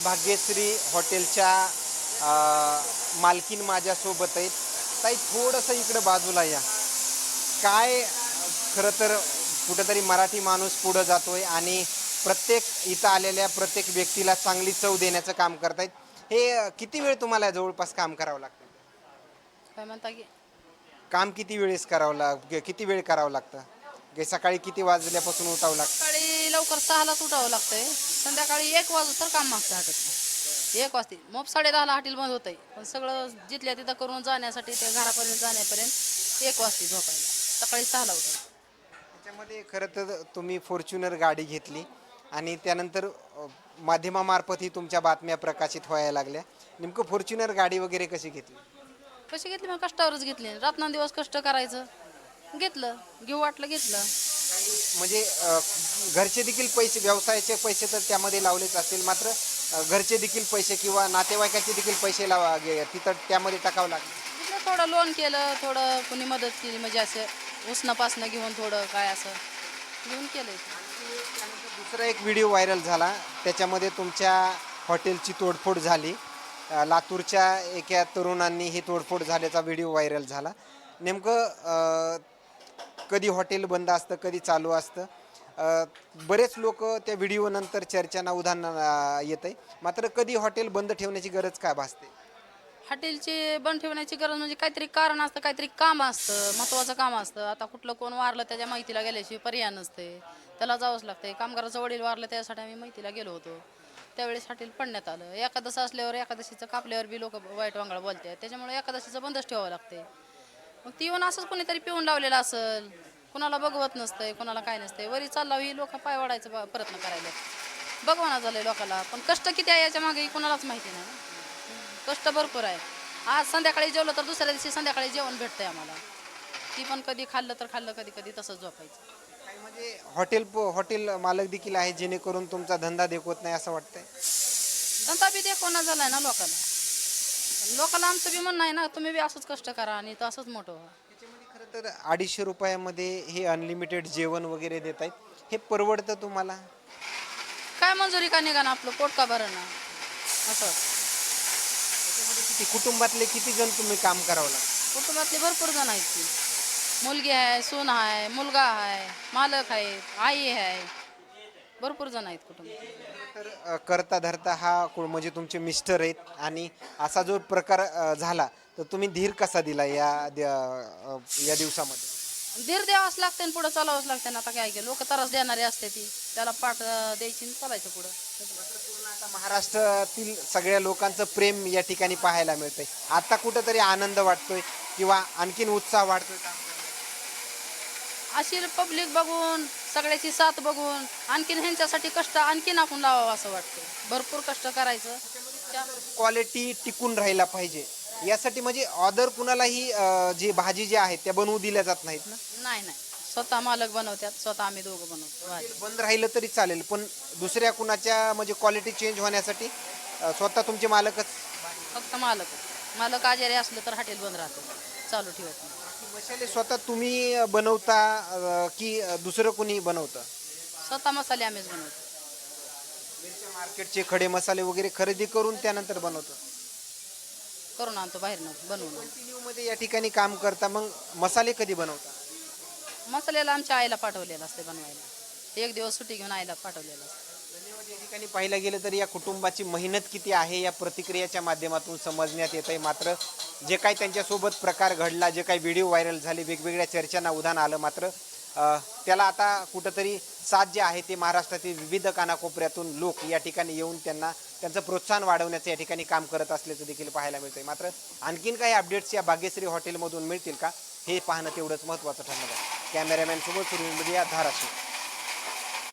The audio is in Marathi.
भाग्यश्री हॉटेलच्या मालकीन माझ्यासोबत आहेत ताई थोडंसं इकडं बाजूला या. काय खरं तर कुठंतरी मराठी माणूस पुढं जातोय आणि प्रत्येक इथं आलेल्या प्रत्येक व्यक्तीला चांगली चव देण्याचं काम करतायत. हे किती वेळ तुम्हाला जवळपास काम करावं लागतं? काय म्हणता की? काम किती वेळेस करावं लाग किती वेळ करावं लागतं? की सकाळी किती वाजल्यापासून उठावं लागतं? सकाळी लवकर सहालाच उठावं लागतंय. संध्याकाळी एक वाजू तर काम मागतं हातात एक वाजते. मग साडे दहाला हॉटेल बंद होतंय. पण सगळं जिथल्या तिथं करून जाण्यासाठी त्या घरापर्यंत जाण्यापर्यंत एक वाजते झोपायला. सकाळी सहाला उठायला. त्याच्यामध्ये खरं तर तुम्ही फॉर्च्युनर गाडी घेतली आणि त्यानंतर अ, माध्यमामार्फत ही तुमच्या बातम्या प्रकाशित व्हायला लागल्या. नेमकं फॉर्च्युनर गाडी वगैरे कशी घेतली? कशी घेतली? मग कष्टावरच घेतली. रात्रंदिवस कष्ट करायचं. घेतलं घेऊ वाटलं घेतलं. म्हणजे अ, घरचे देखील पैसे व्यवसायाचे पैसे तर त्यामध्ये लावलेच असतील. मात्र अ, घरचे देखील पैसे किंवा नातेवाईकाचे देखील पैसे लावा गे- तिथं त्यामध्ये टाकावं लागले. थोडं लोन केलं थोडं कुणी मदत केली म्हणजे असं उसणं पासणं घेऊन थोडं काय असं घेऊन केलं दुसरा एक व्हिडिओ व्हायरल झाला. त्याच्यामध्ये तुमच्या हॉटेलची तोडफोड झाली. अ, लातूरच्या एका तरुणांनी ही तोडफोड झाल्याचा व्हिडिओ व्हायरल झाला. नेमकं अ, कधी हॉटेल बंद असतं कधी चालू असतं. बरेच लोक त्या व्हिडिओनंतर चर्चांना उदाहरण येत आहे मात्र कधी हॉटेल बंद ठेवण्याची गरज काय भासते? हॉटेलची बंद ठेवण्याची गरज म्हणजे काहीतरी कारण असतं काहीतरी काम असतं महत्त्वाचं काम असतं. आता कुठलं कोण वारलं त्याच्या माहितीला गेल्याशिवाय पर्याय नसते. त्याला जावंच लागते कामगाराचं वडील वारलं त्यासाठी आम्ही माहितीला गेलो होतो. त्यावेळेस हॉटेल पडण्यात आलं. एकादश असल्यावर एकादशीचं कापल्यावर बी लोक वाईट वांगळ बोलतात. त्याच्यामुळे एकादशीचं बंदच ठेवावं लागते मग ती येऊन असंच कोणीतरी पिऊन लावलेलं असेल. कुणाला बघवत नसतंय कुणाला काय नसतंय. वरी चालला ही लोक पाय वाढायचं प्रयत्न करायला बघवाना झालंय लोकांना पण कष्ट किती आहे याच्या मागे कुणालाच माहिती नाही कष्ट भरपूर आहे. आज संध्याकाळी जेवलं तर दुसऱ्या दिवशी संध्याकाळी जेवण भेटतंय आम्हाला. ती पण कधी खाल्लं तर खाल्लं कधी कधी तसंच झोपायचं. म्हणजे हॉटेल हॉटेल मालक देखील आहे जेणेकरून तुमचा धंदा देखवत नाही असं वाटतंय? धंदा बी देखोना झालाय ना लोकांना. लोकांना आमचं बी म्हणणं आहे ना तुम्ही बी असंच कष्ट करा आणि तर असंच मोठं व्हा. त्याच्यामध्ये खरं तर अडीचशे रुपयामध्ये हे अनलिमिटेड जेवण वगैरे देत आहेत. हे परवडतं तुम्हाला? काय मंजुरी का निघा ना आपलं? पोट का भरणं असं. त्याच्यामध्ये किती कुटुंबातले किती जण तुम्ही काम करावं लागतं? कुटुंबातले भरपूर जण आहेत मुलगी आहे सून आहे मुलगा आहे मालक आहेत आई आहे. भरपूर जण आहेत कुटुंबात तर अ, करता धरता हा म्हणजे तुमचे मिस्टर आहेत आणि असा जो प्रकार अ, झाला तर तुम्ही धीर कसा दिला या द्या- अ, या दिवसामध्ये? धीर द्यावाच लागते आणि पुढं चालावंच लागते ना आता काय की लोक त्रास देणारी असते ती. त्याला पाठ अं, द्यायची आणि चालायचं पुढं. आता महाराष्ट्रातील सगळ्या लोकांचं प्रेम या ठिकाणी पाहायला मिळतंय. आता कुठंतरी आनंद वाटतोय किंवा आणखीन उत्साह काम करण्यात. अशी पब्लिक बघून सगळ्याची साथ बघून आणखीन ह्यांच्यासाठी कष्ट आणखीन आपण लावावं असं वाटतं भरपूर कष्ट करायचं. त्या- क्वालिटी टिकून राहायला पाहिजे. यासाठी म्हणजे ऑदर कुणालाही अ, जी भाजी जी आहेत त्या बनवू दिल्या जात नाहीत ना? नाही नाही. स्वतः मालक बनवतात स्वतः आम्ही दोघं बनवतो. भाजी. बंद राहिलं तरी चालेल पण दुसऱ्या कुणाच्या म्हणजे क्वालिटी चेंज होण्यासाठी अ, स्वतः तुमचे मालकच? फक्त मालक मालक आजारी असलं तर हॉटेल बंद राहतं. चालू ठेवत नाही. मसाले स्वतः तुम्ही बनवता अ, की दुसरं कुणी बनवतं? स्वतः मसाले आम्हीच बनवतो. मिरच्या मार्केटचे खडे मसाले वगैरे खरेदी करून त्यानंतर बनवतो? करून आणतो बाहेरनं बनवून. मध्ये या ठिकाणी काम करता मग मसाले कधी बनवता? मसाल्याला आमच्या आईला पाठवलेलं असते बनवायला. एक दिवस सुट्टी घेऊन आईला पाठवलेलं असतं. धन्यवाद. या ठिकाणी पाहिलं गेलं तर या कुटुंबाची मेहनत किती आहे या प्रतिक्रियाच्या माध्यमातून समजण्यात येत आहे मात्र जे काही त्यांच्यासोबत प्रकार घडला जे काही व्हिडिओ व्हायरल झाले वेगवेगळ्या चर्चांना उधाण आलं मात्र त्याला आता कुठंतरी साथ जे आहे ते महाराष्ट्रातील विविध कानाकोपऱ्यातून लोक या ठिकाणी येऊन त्यांना त्यांचं प्रोत्साहन वाढवण्याचं या ठिकाणी काम करत असल्याचं देखील पाहायला मिळतंय. मात्र आणखीन काही अपडेट्स या भाग्यश्री हॉटेलमधून मिळतील का हे पाहणं तेवढंच महत्त्वाचं ठरणार आहे. कॅमेरामॅन सोबत सुरू मीडिया धाराशिव.